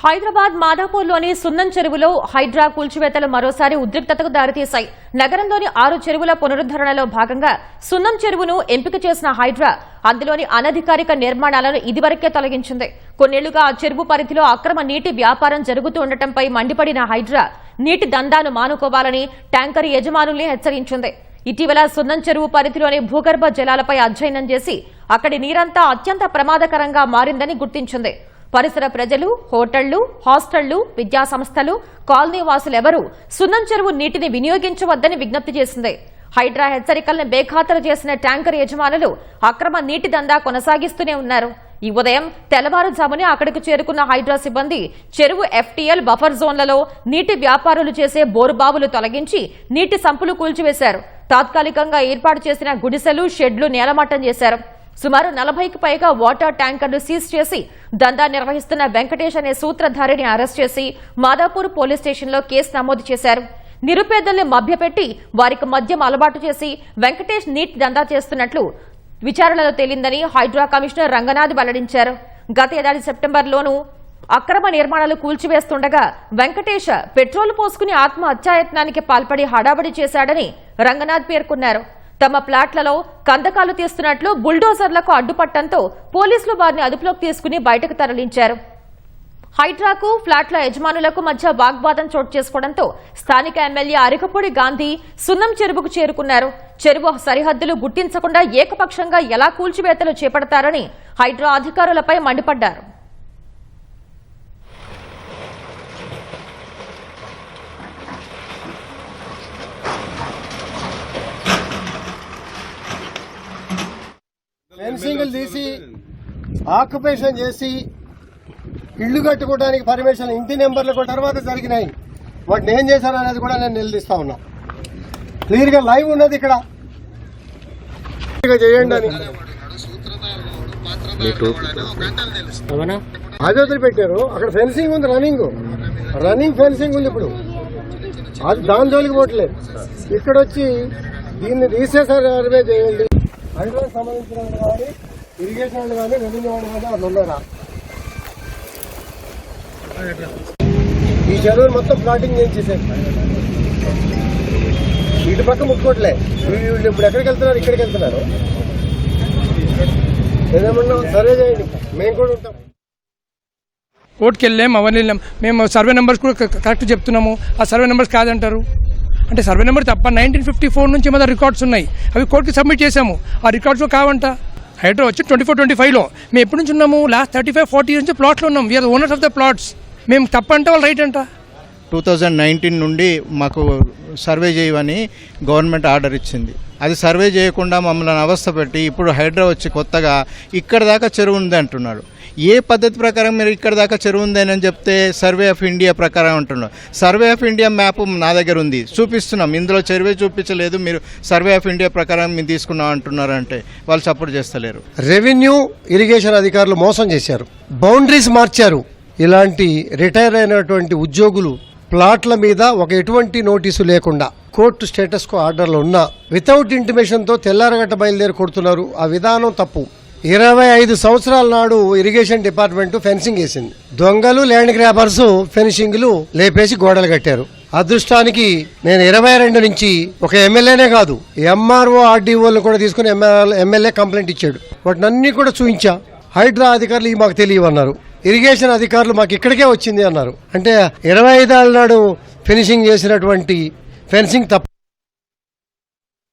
హైదరాబాద్ మాదాపూర్లోని సున్నం చెరువులో హైడ్రా కూల్చివేతలు మరోసారి ఉద్రిక్తతకు దారితీశాయి. నగరంలోని ఆరు చెరువుల పునరుద్దరణలో భాగంగా సున్నం చెరువును ఎంపిక చేసిన హైడ్రా అందులోని అనధికారిక నిర్మాణాలను ఇదివరకే తొలగించింది. కొన్నేళ్ళుగా ఆ చెరువు పరిధిలో అక్రమ నీటి వ్యాపారం జరుగుతూ ఉండటంపై మండిపడిన హైడ్రా నీటి దందాను మానుకోవాలని ట్యాంకర్ యజమానుల్ని హెచ్చరించింది. ఇటీవల సున్నం చెరువు పరిధిలోని భూగర్భ జలాలపై అధ్యయనం చేసి అక్కడి నీరంతా అత్యంత ప్రమాదకరంగా మారిందని గుర్తించింది. పరిసర ప్రజలు హోటళ్ళు హాస్టళ్ళు విద్యా సంస్థలు కాలనీ వాసులెవరూ సున్నం చెరువు నీటిని వినియోగించవద్దని విజ్ఞప్తి చేసింది. హైడ్రా హెచ్చరికలను బేఖాతరు చేసిన ట్యాంకర్ యజమానులు అక్రమ నీటి దందా కొనసాగిస్తూనే ఉన్నారు. ఈ ఉదయం తెల్లవారుజామునే అక్కడికి చేరుకున్న హైడ్రా సిబ్బంది చెరువు ఎఫ్టీఎల్ బఫర్ జోన్లలో నీటి వ్యాపారులు చేసే బోరుబావులు తొలగించి నీటి సంపులు కూల్చివేశారు. తాత్కాలికంగా ఏర్పాటు చేసిన గుడిసెలు షెడ్లు నేలమట్టం చేశారు. సుమారు నలభైకి పైగా వాటర్ ట్యాంకర్లు సీజ్ చేసి దందా నిర్వహిస్తున్న వెంకటేష్ అనే సూత్రధారిని అరెస్ట్ చేసి మాదాపూర్ పోలీస్ స్టేషన్లో కేసు నమోదు చేశారు. నిరుపేదల్ని మభ్యపెట్టి వారికి మద్యం అలవాటు చేసి వెంకటేష్ నీట్ దందా చేస్తున్నట్లు విచారణలో తేలిందని హైడ్రా కమిషనర్ రంగనాథ్ వెల్లడించారు. గత ఏడాది సెప్టెంబర్లోనూ అక్రమ నిర్మాణాలు కూల్చివేస్తుండగా వెంకటేష్ పెట్రోల్ పోసుకుని ఆత్మహత్యాయత్నానికి పాల్పడి హడాబడి చేశాడని రంగనాథ్ పేర్కొన్నారు. తమ ప్లాట్లలో కందకాలు తీస్తున్నట్లు బుల్డోజర్లకు అడ్డుపట్టడంతో పోలీసులు వారిని అదుపులోకి తీసుకుని బయటకు తరలించారు. హైడ్రాకు ఫ్లాట్ల యజమానులకు మధ్య వాగ్వాదం చోటు చేసుకోవడంతో స్థానిక ఎమ్మెల్యే అరికపూడి గాంధీ సున్నం చెరువుకు చేరుకున్నారు. చెరువు సరిహద్దులు గుర్తించకుండా ఏకపక్షంగా ఎలా కూల్చివేతలు చేపడతారని హైడ్రా అధికారులపై మండిపడ్డారు. ఫెన్సింగ్లు తీసి ఆక్యుపేషన్ చేసి ఇల్లు కట్టుకోవడానికి పర్మిషన్ ఇంటి నెంబర్లు కూడా తర్వాత జరిగినాయి. వాటిని ఏం చేశారు అనేది కూడా నేను నిలదీస్తా ఉన్నా. క్లియర్గా లైవ్ ఉన్నది ఇక్కడ. క్లియర్గా చేయండి అని. అది వదిలిపెట్టారు అక్కడ ఫెన్సింగ్ ఉంది రన్నింగ్ రన్నింగ్ ఫెన్సింగ్ ఉంది ఇప్పుడు. అది దాని జోలికి పోవట్లేదు. ఇక్కడ వచ్చి దీన్ని తీసేసారి సర్వే చేయండి. హైడ్రాకి సంబంధించిన వాళ్ళు కానీ ఇరిగేషన్ వాళ్ళు కానీ రెవెన్యూ వాళ్ళు కానీ వాళ్ళు ఉన్నారా? ఈ చెరువులు మొత్తం ప్లాటింగ్ చేసేసారు ఇటు పక్క ముట్టుకోవట్లే వీళ్ళు ఇప్పుడు ఎక్కడికి వెళ్తున్నారు? ఇక్కడికి వెళ్తున్నారు. ఏదేమన్నా సర్వే చేయండి. మేము కూడా ఉంటాం. కోర్టుకి వెళ్ళాం అవన్నీ వెళ్ళాం మేము సర్వే నెంబర్స్ కూడా కరెక్ట్ చెప్తున్నాము. ఆ సర్వే నెంబర్స్ కాదంటారు. అంటే సర్వే నెంబర్ తప్ప నైన్టీన్ ఫిఫ్టీ ఫోర్ నుంచి మన రికార్డ్స్ ఉన్నాయి. అవి కోర్టుకి సబ్మిట్ చేశాము. ఆ రికార్డ్స్లో కావంట. హైడ్రా వచ్చి ట్వంటీ ఫోర్ ట్వంటీ ఫైవ్లో మేము ఎప్పటి నుంచి ఉన్నాము? లాస్ట్ థర్టీ ఫైవ్ ఫార్టీ నుంచి ప్లాట్లో ఉన్నాం. We're owners of the plots మేము తప్ప అంటే వాళ్ళు రైట్ అంట. టూ థౌజండ్ నైన్టీన్ నుండి మాకు సర్వే చేయమని గవర్నమెంట్ ఆర్డర్ ఇచ్చింది. అది సర్వే చేయకుండా మమ్మల్ని అవస్థ పెట్టి ఇప్పుడు హైడ్రా వచ్చి కొత్తగా ఇక్కడ దాకా చెరువు ఉంది అంటున్నాడు ఏ పద్ధతి ప్రకారం మీరు ఇక్కడ దాకా చెరువు ఉంది అని చెప్తే సర్వే ఆఫ్ ఇండియా ప్రకారం అంటున్నారు. సర్వే ఆఫ్ ఇండియా మ్యాప్ నా దగ్గర ఉంది. చూపిస్తున్నాం. ఇందులో చెరువే చూపించలేదు. మీరు సర్వే ఆఫ్ ఇండియా ప్రకారం మీరు తీసుకున్నాం అంటున్నారు అంటే వాళ్ళు సపోర్ట్ చేస్తలేరు. రెవెన్యూ ఇరిగేషన్ అధికారులు మోసం చేశారు. బౌండరీస్ మార్చారు. ఇలాంటి రిటైర్ అయినటువంటి ఉద్యోగులు ప్లాట్ల మీద ఒక ఎటువంటి నోటీసు లేకుండా కోర్టు స్టేటస్కు ఆర్డర్లు ఉన్నా వితౌట్ ఇంటిమేషన్తో తెల్లారగట్ట బయలుదేరి కొడుతున్నారు. ఆ విధానం తప్పు. ఇరవై ఐదు సంవత్సరాల నాడు ఇరిగేషన్ డిపార్ట్మెంట్ ఫెన్సింగ్ వేసింది. దొంగలు ల్యాండ్ గ్రాబర్స్ ఫెన్సింగ్లు లేపేసి గోడలు కట్టారు. అదృష్టానికి నేను ఇరవై రెండు నుంచి ఒక ఎమ్మెల్యేనే కాదు ఎంఆర్ఓ ఆర్డీఓలు కూడా తీసుకుని ఎమ్మెల్యే కంప్లైంట్ ఇచ్చాడు. వాటినన్నీ కూడా చూపించా హైడ్రా అధికారులు మాకు తెలియవన్నారు. ఇరిగేషన్ అధికారులు మాకు ఇక్కడికే వచ్చింది అన్నారు. అంటే ఇరవై ఐదేళ్ళ నాడు ఫినిషింగ్ చేసినటువంటి ఫెన్సింగ్ తప్ప